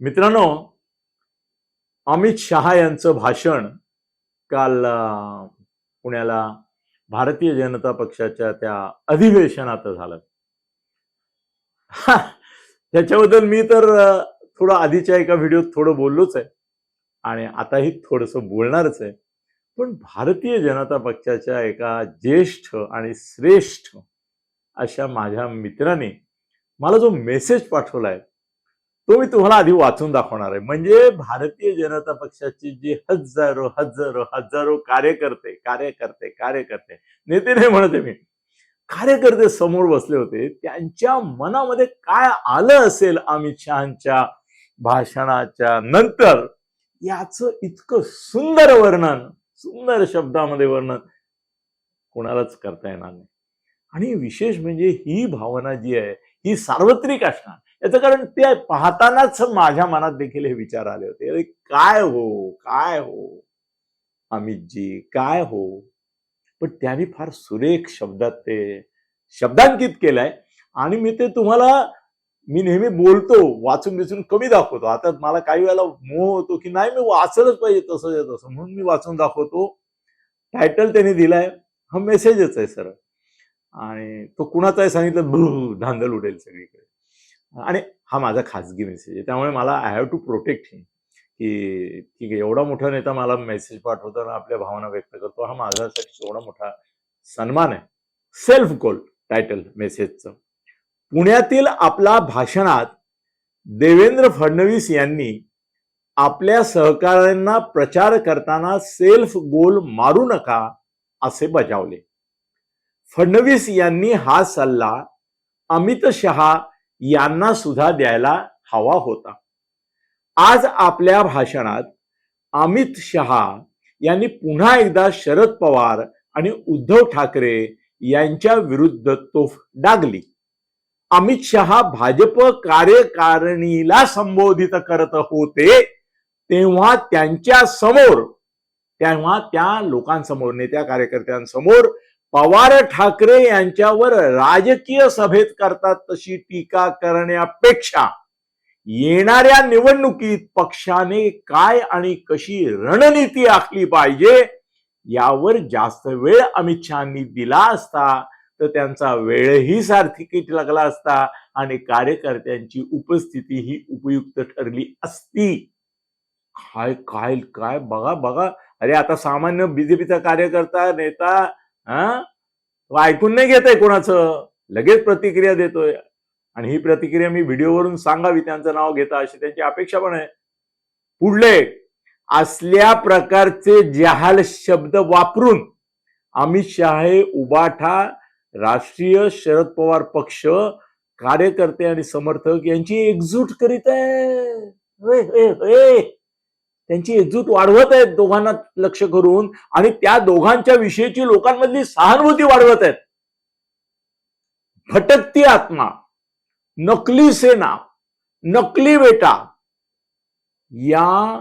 मित्रांनो अमित शहा यांचं भाषण काल पुण्याला भारतीय जनता पक्षाच्या त्या अधिवेशनात झालं. त्याच्याबद्दल मी तर थोडं आधीच्या एका व्हिडिओत थोडं बोललोच आहे आणि आताही थोडंसं बोलणारच आहे. पण भारतीय जनता पक्षाच्या एका ज्येष्ठ आणि श्रेष्ठ अशा माझ्या मित्राने मला जो मेसेज पाठवला आहे तो मी तुम्हाला आधी वाचून दाखवणार आहे. म्हणजे भारतीय जनता पक्षाची जी हजारो हजारो हजारो कार्यकर्ते कार्यकर्ते कार्यकर्ते नेते नाही म्हणते मी. कार्यकर्ते समोर बसले होते. त्यांच्या मनामध्ये काय आलं असेल अमित शहाच्या भाषणाच्या नंतर? याचं इतकं सुंदर वर्णन सुंदर शब्दामध्ये वर्णन कोणालाच करता येणार नाही. आणि विशेष म्हणजे ही भावना जी आहे ही सार्वत्रिक असणार. याचं कारण ते पाहतानाच माझ्या मनात देखील हे विचार आले होते. अरे काय हो? काय हो? अमितजी काय हो? पण त्यांनी फार सुरेख शब्दात ते शब्दांकित केलंय. आणि मी ते तुम्हाला मी नेहमी बोलतो वाचून बिचून कमी दाखवतो. आता मला काही वेळेला मोह होतो की नाही मी वाचलंच पाहिजे तसं तसं. म्हणून मी वाचून दाखवतो. टायटल त्यांनी दिलाय. हा मेसेजच आहे सर आणि तो कुणाचा आहे सांगितलं भू धांदल उडेल सगळीकडे. आणि हा माझा खाजगी मेसेज आहे. त्यामुळे मला I have to protect him की ठीक आहे एवढा मोठा नेता मला मेसेज पाठवतो आणि आपल्या भावना व्यक्त करतो. हा माझ्यासाठी एवढा मोठा सन्मान आहे. सेल्फ गोल टायटल मेसेजचं पुण्यातील आपला भाषणात देवेंद्र फडणवीस यांनी आपल्या सहकाऱ्यांना प्रचार करताना सेल्फ गोल मारू नका असे बजावले. फडणवीस यांनी हा सल्ला अमित शहा यांना सुद्धा द्यायला हवा होता. आज आपल्या भाषणात अमित शहा यांनी पुन्हा एकदा शरद पवार आणि उद्धव ठाकरे यांच्या विरुद्ध तोफ डागली. अमित शहा भाजप कार्यकारिणीला संबोधित करत होते तेव्हा त्यांच्यासमोर तेव्हा त्या लोकांसमोर नेत्या कार्यकर्त्यांसमोर पवार ठाकरे यांच्यावर राजकीय सभेत करतात तशी टीका करण्यापेक्षा येणाऱ्या निवडणुकीत पक्षाने काय आणि कशी रणनीती आखली पाहिजे यावर जास्त वेळ अमित शहानी दिला असता तर त्यांचा वेळही सार्थकीत लागला असता आणि कार्यकर्त्यांची उपस्थिती ही उपयुक्त ठरली असती. काय काय काय बघा बघा. अरे आता सामान्य बीजेपीचा कार्यकर्ता नेता हा? तो ऐकून नाही घेत आहे कोणाचं. लगेच प्रतिक्रिया देतोय. आणि ही प्रतिक्रिया मी व्हिडिओवरून सांगावी त्यांचं नाव घेता अशी त्यांची अपेक्षा पण आहे. पुढले असल्या प्रकारचे जहाल शब्द वापरून अमित शहा हे उबाठा राष्ट्रीय शरद पवार पक्ष कार्यकर्ते आणि समर्थक यांची एकजूट करीत आहे. त्यांची एकजूट वाढवत आहेत दोघांना लक्ष करून आणि त्या दोघांच्या विषयीची लोकांमधली सहानुभूती वाढवत आहेत. भटकती आत्मा नकली सेना नकली बेटा या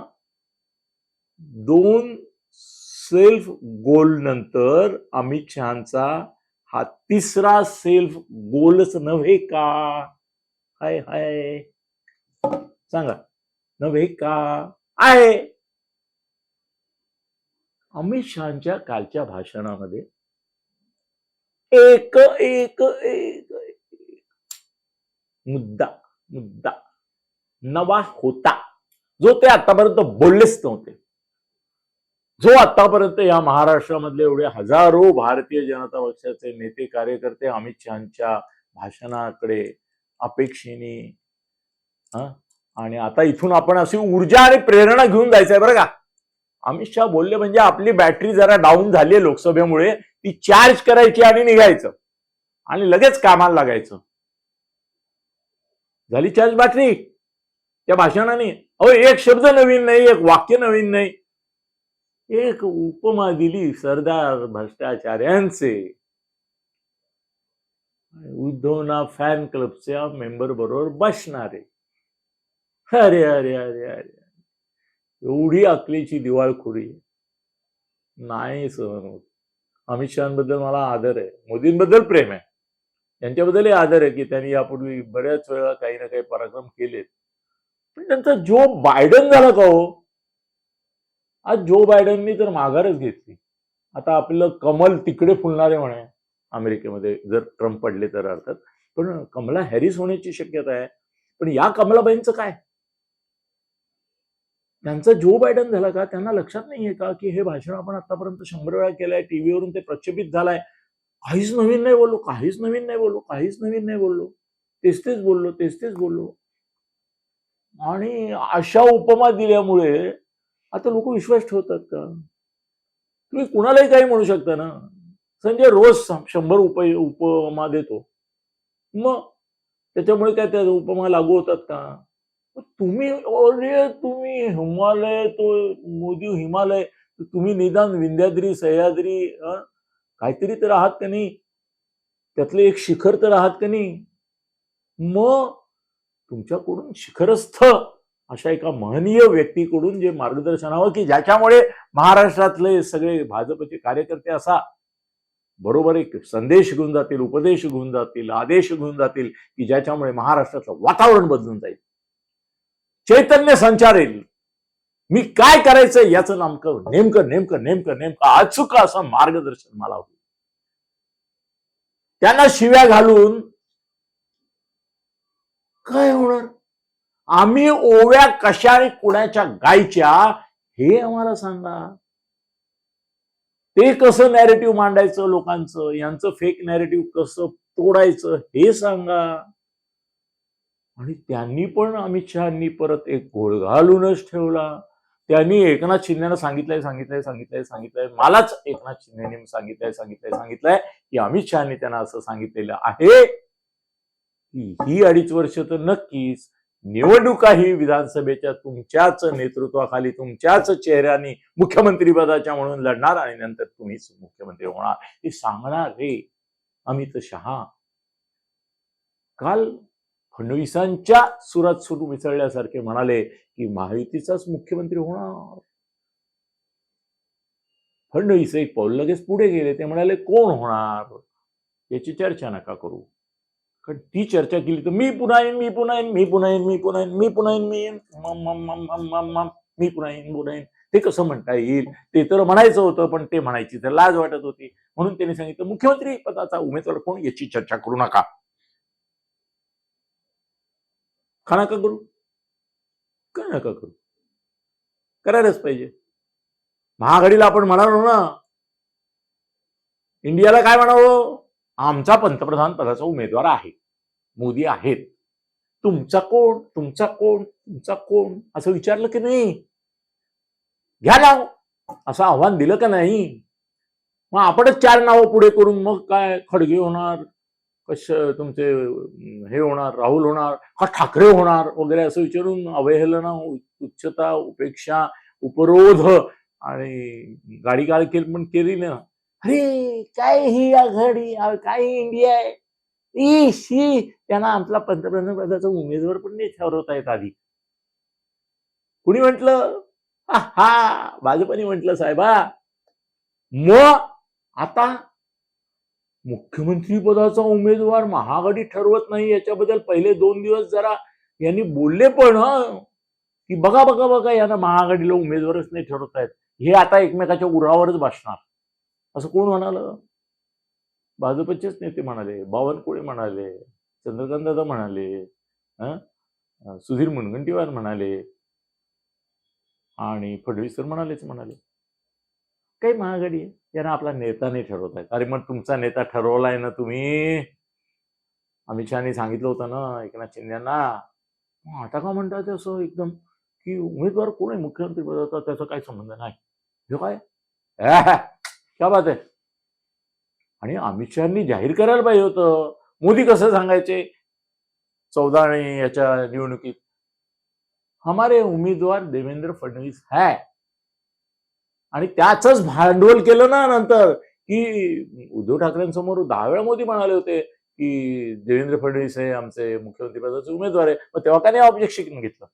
दोन सेल्फ गोल नंतर अमित शहाचा हा तिसरा सेल्फ गोलच नव्हे का? हाय हाय. सांगा नव्हे का? आहे. अमित शहाच्या कालच्या भाषणामध्ये एक एक एक मुद्दा मुद्दा. नवा होता. जो ते आतापर्यंत बोललेच नव्हते. जो आतापर्यंत या महाराष्ट्रामधले एवढे हजारो भारतीय जनता पक्षाचे नेते कार्यकर्ते अमित शहाच्या भाषणाकडे अपेक्षेने हा आणि आता इथून आपण अशी ऊर्जा आणि प्रेरणा घेऊन जायचंय बरं का. अमित शहा बोलले म्हणजे आपली बॅटरी जरा डाऊन झाली लोकसभेमुळे ती चार्ज करायची आणि निघायचं. आणि लगेच कामाला लागायचं. झाली चार्ज बॅटरी त्या भाषणाने. अहो एक शब्द नवीन नाही एक वाक्य नवीन नाही. एक उपमा दिली सरदार भ्रष्टाचार्यांचे. उद्धवना फॅन क्लबच्या मेंबर बरोबर बसणारे. अरे अरे अरे अरे. एवढी अकलीची दिवाळखोरी. नाही सहन होत. अमित शहाबद्दल मला आदर आहे. मोदींबद्दल प्रेम आहे. त्यांच्याबद्दलही आदर आहे की त्यांनी यापूर्वी बऱ्याच वेळा काही ना काही पराक्रम केलेत. पण त्यांचा जो बायडन झाला का हो? आज जो बायडननी तर माघारच घेतली. आता आपलं कमल तिकडे फुलणारे म्हणे. अमेरिकेमध्ये जर ट्रम्प पडले तर अर्थात. पण कमला हॅरिस होण्याची शक्यता आहे. पण या कमलाबाईंचं काय? त्यांचा जो बायडन झाला का त्यांना लक्षात नाहीये का की हे भाषण आपण आतापर्यंत शंभर वेळा केलंय टीव्हीवरून ते प्रक्षेपित झालंय. काहीच नवीन नाही बोललो काहीच नवीन नाही बोललो काहीच नवीन नाही बोललो. तेच तेच बोललो तेच तेच बोललो. आणि अशा उपमा दिल्यामुळे आता लोक विश्वास ठेवतात का? तुम्ही कुणालाही काही म्हणू शकता ना. संजय रोज शंभर उप उपमा देतो. मग त्याच्यामुळे काय त्या उपमा लागू होतात का? तुम्ही अरे तुम्ही हिमालय तो मोदी हिमालय तुम्ही निदान विंध्याद्री सह्याद्री अं, काहीतरी तर आहात का नाही? त्यातले एक शिखर तर आहात का नाही? मग तुमच्याकडून शिखरस्थ अशा एका महनीय व्यक्तीकडून जे मार्गदर्शन हवं की ज्याच्यामुळे महाराष्ट्रातले सगळे भाजपचे कार्यकर्ते असा बरोबर एक संदेश घेऊन जातील उपदेश घेऊन जातील आदेश घेऊन जातील की ज्याच्यामुळे महाराष्ट्राचं वातावरण बदलून जाईल. चैतन्य संचारेल. मी काय करायचं याचं नामकं नेमकं नेमकं नेमकं नेमकं अचूक असं मार्गदर्शन मला होईल त्यांना शिव्या घालून काय होणार? आम्ही ओव्या कशा आणि कुणाच्या गायच्या हे आम्हाला सांगा. ते कसं नॅरेटिव्ह मांडायचं लोकांचं? यांचं फेक नॅरेटिव्ह कसं तोडायचं हे सांगा. आणि त्यांनी पण अमित शहानी परत एक घोळ घालूनच ठेवला. त्यांनी एकनाथ शिंदेनं सांगितलंय सांगितलंय सांगितलंय सांगितलंय. मलाच एकनाथ शिंदेने सांगितलंय सांगितलंय सांगितलंय की अमित शहानी त्यांना असं सांगितलेलं आहे की ही अडीच वर्ष तर नक्कीच निवडणुका ही विधानसभेच्या तुमच्याच नेतृत्वाखाली तुमच्याच चेहऱ्याने मुख्यमंत्री पदाच्या म्हणून लढणार आणि नंतर तुम्हीच मुख्यमंत्री होणार. हे सांगणार रे अमित शहा. काल फडणवीसांच्या सुरात सूर मिसळल्यासारखे म्हणाले की महायुतीचाच मुख्यमंत्री होणार. फडणवीस एक पाऊल लगेच पुढे गेले. ते म्हणाले कोण होणार? याची चर्चा नका करू. कारण ती चर्चा केली तर मी पुन्हा येईन मी पुन्हा येईन मी पुन्हा येईन मी पुन्हा येईन मी पुन्हा येईन मी येईन. मी पुन्हा येईन पुन्हा येईन. ते कसं म्हणता येईल? ते तर म्हणायचं होतं पण ते म्हणायची तर लाज वाटत होती. म्हणून त्यांनी सांगितलं मुख्यमंत्री पदाचा उमेदवार कोण? याची चर्चा करू नका. का नका करू का नका करू? करायलाच पाहिजे. महाआघाडीला आपण म्हणालो ना इंडियाला काय म्हणावं? आमचा पंतप्रधान पदाचा उमेदवार आहे. मोदी आहेत. तुमचा कोण? तुमचा कोण? तुमचा कोण? असं विचारलं की नाही? घ्या नाव. असं आव्हान दिलं का नाही? मग आपणच चार नावं पुढे करून मग काय खडगे होणार? कश तुमचे हे होणार राहुल होणार का ठाकरे होणार वगैरे असं विचारून अवहेलना उच्चता उपेक्षा उपरोध आणि गाडी काळ केली पण केली ना. अरे काय ही आघाडी काय ही इंडिया आहे? ई शी. त्यांना आपला पंतप्रधान पदाचा उमेदवार पण नाही ठरवता येत आधी. कुणी म्हटलं? हा हा भाजपने म्हटलं साहेबा. मग आता मुख्यमंत्री पदाचा उमेदवार महाआघाडी ठरवत नाही याच्याबद्दल पहिले दोन दिवस जरा यांनी बोलले पण की बघा बघा बघा यांना महाआघाडीला उमेदवारच नाही ठरवतायत हे आता एकमेकाच्या उरावरच भासणार असं कोण म्हणालं? भाजपचेच नेते म्हणाले बावनकुळे म्हणाले चंद्रकांत दादा म्हणाले सुधीर मुनगंटीवार म्हणाले आणि फडणवीस तर म्हणालेच म्हणाले. काही महाआघाडी आहे. यांना आपला नेता नाही ठरवत आहे अरे मग तुमचा नेता ठरवलाय ना तुम्ही? अमित शहानी सांगितलं होतं ना एकनाथ शिंदेना आता का म्हणतात असं एकदम की उमेदवार कोण आहे? मुख्यमंत्री पदाचा त्याचा काही संबंध नाही. हे काय? क्या बात आहे? आणि अमित शहानी जाहीर करायला पाहिजे होतं. मोदी कसं सांगायचे? चौदा आणि याच्या निवडणुकीत. हमारे उमेदवार देवेंद्र फडणवीस है. आणि त्याच भांडवल केलं ना नंतर की उद्धव ठाकरेंसमोर दहा वेळा मोदी म्हणाले होते की देवेंद्र फडणवीस हे आमचे मुख्यमंत्री पदाचे उमेदवार आहे मग तेव्हा का नाही ऑब्जेक्शन घेतलं.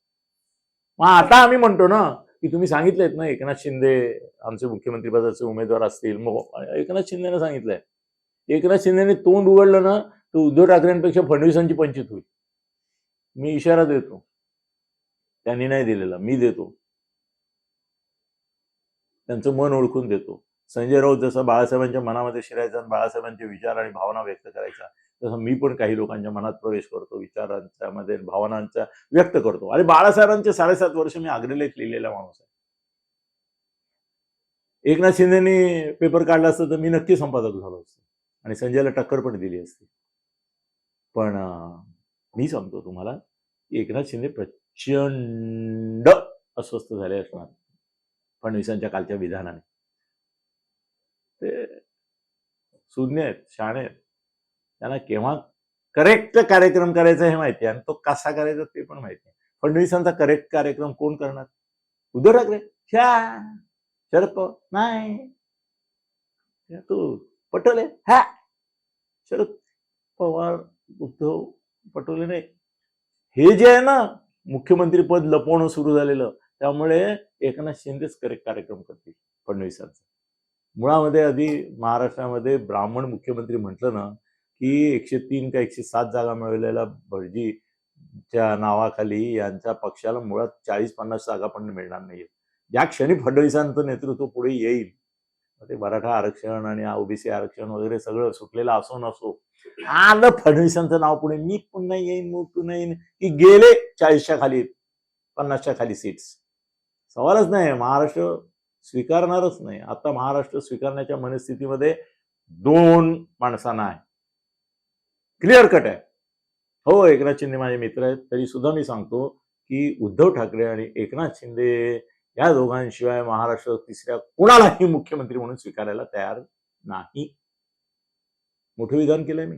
मग आता आम्ही म्हणतो ना की तुम्ही सांगितलेत ना एकनाथ शिंदे आमचे मुख्यमंत्री पदाचे उमेदवार असतील. मग एकनाथ शिंदेने सांगितलंय. एकनाथ शिंदेने तोंड उघडलं ना तर उद्धव ठाकरेंपेक्षा फडणवीसांची पंचित होईल. मी इशारा देतो. त्यांनी नाही दिलेला मी देतो. त्यांचं मन ओळखून देतो. संजय राऊत जसं बाळासाहेबांच्या मनामध्ये शिरायचा आणि बाळासाहेबांचे विचार आणि भावना व्यक्त करायचा तसं मी पण काही लोकांच्या मनात प्रवेश करतो विचारांच्या मध्ये भावनांचा व्यक्त करतो. आणि बाळासाहेबांचे साडेसात वर्ष मी अग्रलेख लिहिलेला माणूस आहे. एकनाथ शिंदेनी पेपर काढला असतं तर मी नक्की संपादक झालो असतो. आणि संजयला टक्कर पण दिली असती. पण मी सांगतो तुम्हाला एकनाथ शिंदे प्रचंड अस्वस्थ झाले असणार. फडणवीसांच्या कालच्या विधानाने. ते सुज्ञ आहेत शाणे आहेत. त्यांना केव्हा करेक्ट कार्यक्रम करायचा हे माहिती आहे आणि तो कसा करायचा ते पण माहिती आहे. फडणवीसांचा करेक्ट कार्यक्रम कोण करणार? उद्धव ठाकरे? छा शरद पवार? नाही. तू पटोले? हा शरद पवार उद्धव पटोले नाही हे जे आहे ना मुख्यमंत्री पद लपवणं सुरू झालेलं. त्यामुळे एकनाथ शिंदेच करेक्ट कार्यक्रम करतील फडणवीसांचा मुळामध्ये आधी महाराष्ट्रामध्ये ब्राह्मण मुख्यमंत्री म्हटलं ना की एकशे तीन का एकशे सात जागा मिळवलेल्या भटजीच्या नावाखाली यांच्या पक्षाला मुळात चाळीस पन्नास जागा पण मिळणार नाहीये. ज्या क्षणी फडणवीसांचं नेतृत्व पुढे येईल ते मराठा आरक्षण आणि ओबीसी आरक्षण वगैरे सगळं सुटलेलं असो नसो आलं फडणवीसांचं नाव पुढे मी पुन्हा येईन मग पुन्हा येईन की गेले चाळीसच्या खाली पन्नासच्या खाली सीट्स सवालच नाही महाराष्ट्र स्वीकारणारच नाही. आता महाराष्ट्र स्वीकारण्याच्या मनस्थितीमध्ये दोन माणसांना आहे. क्लिअर कट आहे. हो एकनाथ शिंदे माझे मित्र आहेत. तरी सुद्धा मी सांगतो की उद्धव ठाकरे आणि एकनाथ शिंदे या दोघांशिवाय महाराष्ट्र तिसऱ्या कोणालाही मुख्यमंत्री म्हणून स्वीकारायला तयार नाही. मोठं विधान केलंय मी.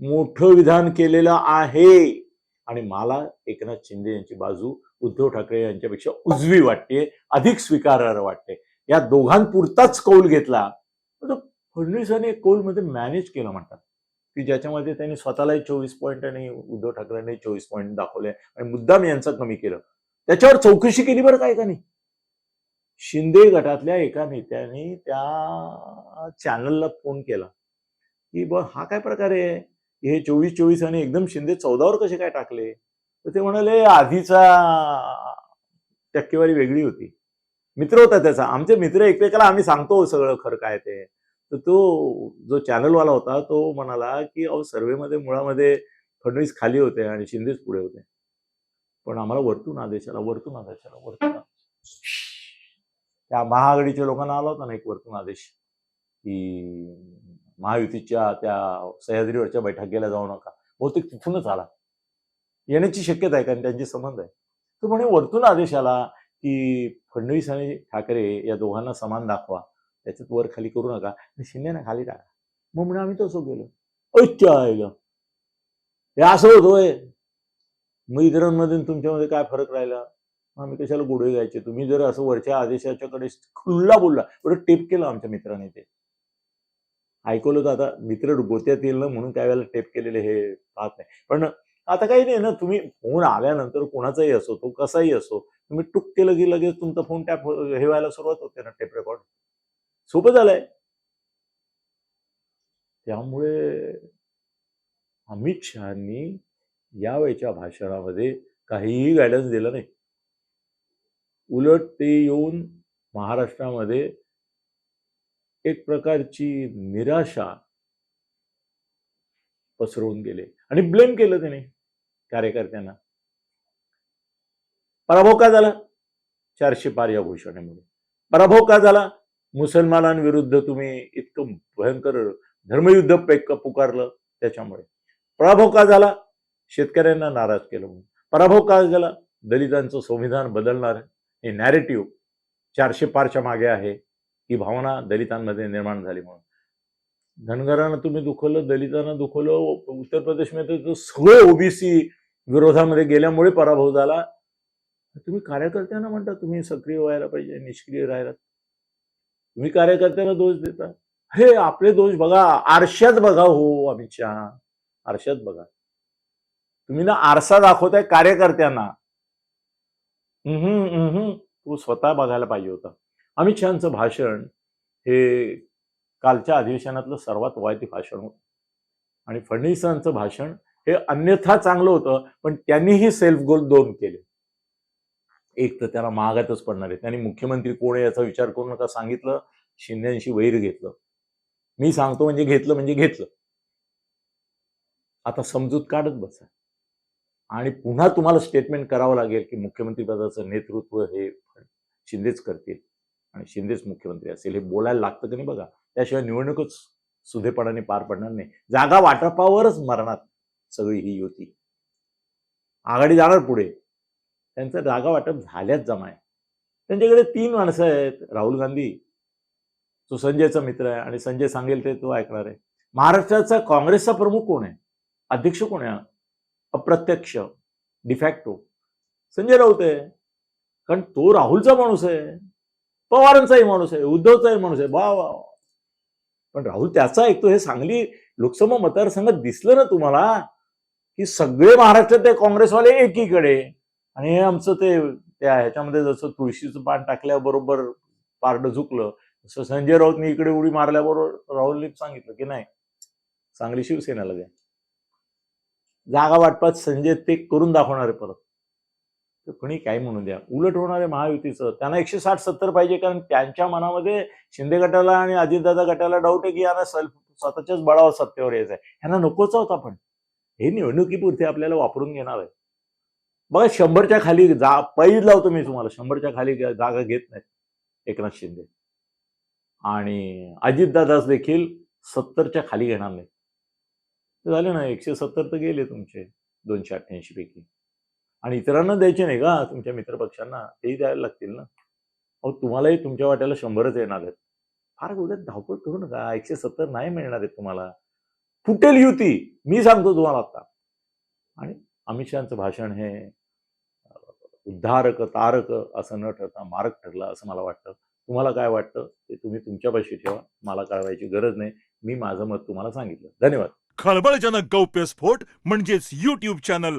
मोठं विधान केलेलं आहे. आणि मला एकनाथ शिंदे यांची बाजू उद्धव ठाकरे यांच्यापेक्षा उजवी वाटते अधिक स्वीकारार्ह वाटते. या दोघांपुरताच कौल घेतला तर फडणवीसांनी कौलमध्ये मॅनेज केलं म्हणतात. की ज्याच्यामध्ये त्यांनी स्वतःलाही चोवीस पॉईंट आणि उद्धव ठाकरेंनी चोवीस पॉईंट दाखवले आणि मुद्दाम यांचं कमी केलं. त्याच्यावर चौकशी केली बरं काय का नाही शिंदे गटातल्या एका नेत्याने त्या चॅनलला फोन केला. की बघ हा काय प्रकार आहे? हे चोवीस चोवीस आणि एकदम शिंदे चौदावर कसे काय टाकले? तर ते म्हणाले आधीचा टक्केवारी वेगळी होती. मित्र होता त्याचा. आमचे मित्र एकमेकाला आम्ही सांगतो सगळं खरं काय ते. तर तो जो चॅनलवाला होता तो म्हणाला की अहो सर्वेमध्ये मुळामध्ये फडणवीस खाली होते आणि शिंदेच पुढे होते. पण आम्हाला वरतून आदेश आला वरतून आदेश. आला वरतून त्या महाआघाडीच्या लोकांना आला होता ना एक वरतून आदेश की महायुतीच्या त्या सह्याद्रीवरच्या बैठकीला जाऊ नका. बहुतेक तिथूनच आला. येण्याची शक्यता आहे कारण त्यांचे संबंध आहे. तो म्हणे वरतून आदेश आला की फडणवीस आणि ठाकरे या दोघांना समान दाखवा. त्याच्यात वर खाली करू नका आणि शिंदेना खाली टाका. मग म्हणे आम्ही तसं गेलो ऐत्य आईला. हे असं होतोय मग इतरांमध्ये तुमच्यामध्ये काय फरक राहिला? आम्ही कशाला गोडवे घ्यायचे? तुम्ही जर असं वरच्या आदेशाच्याकडे खुल्ला बोलला एवढं टेप केलं आमच्या मित्राने ते. ऐकवलं तर आता मित्र गोत्यात येईल ना म्हणून काय वेळेला टेप केलेले हे पाहत नाही. पण आता काही नाही ना तुम्ही फोन आल्यानंतर कोणाचाही असो तो कसाही असो तुम्ही टुक केलं की लगेच तुमचा फोन टॅप हे व्हायला सुरुवात होते ना टेप रेकॉर्ड सोपं झालंय. त्यामुळे अमित शहानी यावेळच्या भाषणामध्ये काहीही गायडन्स दिलं नाही. उलट ते येऊन महाराष्ट्रामध्ये एक प्रकारची निराशा पसरवून गेले. आणि ब्लेम केलं त्याने. कार्यकर्त्यांना. पराभव का झाला? चारशे पार या घोषणेमुळे पराभव का झाला? मुसलमानांविरुद्ध तुम्ही इतकं भयंकर धर्मयुद्ध पेक पुकारलं त्याच्यामुळे. पराभव का झाला? शेतकऱ्यांना नाराज केलं म्हणून. पराभव का झाला? दलितांचं संविधान बदलणार हे नॅरेटिव्ह चारशे पारच्या मागे आहे. ही भावना दलितांमध्ये निर्माण झाली म्हणून. धनगरांना तुम्ही दुखवलं दलितांना दुखवलं उत्तर प्रदेशमध्ये तो सगळे ओबीसी विरोधामध्ये गेल्यामुळे पराभव झाला. तुम्ही कार्यकर्त्यांना म्हणता तुम्ही सक्रिय व्हायला पाहिजे निष्क्रिय राहायला तुम्ही कार्यकर्त्यांना दोष देता. हे आपले दोष बघा आरशात बघा हो अमित शहा. आरशात बघा. तुम्ही ना आरसा दाखवताय कार्यकर्त्यांना. हम्म हम्म तू स्वतः बघायला पाहिजे होता. अमित शहाचं भाषण हे कालच्या अधिवेशनातलं सर्वात वाईट भाषण होतं. आणि फडणवीसांचं भाषण हे अन्यथा चांगलं होतं पण त्यांनीही सेल्फ गोल दोन केले. एक तर त्याला महागातच पडणार आहे. त्यांनी मुख्यमंत्री कोण आहे याचा विचार करू नका सांगितलं शिंदेशी वैर घेतलं. मी सांगतो म्हणजे घेतलं म्हणजे घेतलं. आता समजूत काढत बसा. आणि पुन्हा तुम्हाला स्टेटमेंट करावं लागेल की मुख्यमंत्री पदाचं नेतृत्व हे शिंदेच करतील. आणि शिंदेच मुख्यमंत्री असेल हे बोलायला लागतं की नाही बघा. त्याशिवाय निवडणूकच सुधेपणाने पार पडणार नाही. जागा वाटपावरच मरणार सगळी ही युती. आघाडी जाणार पुढे. त्यांचं जागा वाटप झाल्याच जमा आहे त्यांच्याकडे तीन माणसं आहेत. राहुल गांधी तो संजयचा मित्र आहे आणि संजय सांगेल ते तो ऐकणार आहे. महाराष्ट्राचा काँग्रेसचा प्रमुख कोण आहे? अध्यक्ष कोण आहे? अप्रत्यक्ष डिफॅक्टो संजय राऊत आहे. कारण तो राहुलचा माणूस आहे. पवारांचाही माणूस आहे. उद्धवचाही माणूस आहे. वा वा वा. पण राहुल त्याचा ऐकतो हे सांगली लोकसभा मतदारसंघात दिसलं ना तुम्हाला की सगळे महाराष्ट्रात ते काँग्रेसवाले एकीकडे. आणि हे आमचं ते त्या ह्याच्यामध्ये जसं तुळशीचं पान टाकल्याबरोबर पारडं झुकलं तसं संजय राऊतनी इकडे उडी मारल्याबरोबर राहुलने सांगितलं की नाही सांगली शिवसेनेला द्या जागा वाटपात संजय ते करून दाखवणार आहे परत. तर कोणी काय म्हणू द्या. उलट होणारे महायुतीचं त्यांना एकशे साठ सत्तर पाहिजे कारण त्यांच्या मनामध्ये शिंदे गटाला आणि अजितदादा गटाला डाऊट आहे की यांना सेल्फ स्वतःच्याच बळावर सत्तेवर यायचं आहे ह्यांना नकोच होता पण हे निवडणुकीपुरते आपल्याला वापरून घेणार आहे. बघा शंभरच्या खाली जा पैज लावतो मी तुम्हाला. शंभरच्या खाली जागा घेत नाहीत एकनाथ शिंदे. आणि अजितदादाच देखील सत्तरच्या खाली घेणार नाही ते झाले ना एकशे सत्तर तर गेले तुमचे दोनशे अठ्ठ्याऐंशी पैकी. आणि इतरांना द्यायचे नाही का? तुमच्या मित्रपक्षांना तेही द्यायला लागतील ना? अहो तुम्हालाही तुमच्या वाट्याला शंभरच येणार आहेत. फार उद्या धावपळ करू नका. एकशे सत्तर नाही मिळणार आहेत तुम्हाला. फुटेल युती. मी सांगतो तुम्हाला आता. आणि अमित शहाचं भाषण हे उद्धारक तारक असं न ठरता मारक ठरलं असं मला वाटतं. तुम्हाला काय वाटतं? ते तुम्ही तुमच्यापाशी ठेवा. मला कळवायची गरज नाही. मी माझं मत तुम्हाला सांगितलं. धन्यवाद. खळबळजनक गौप्यस्फोट म्हणजेच युट्यूब चॅनल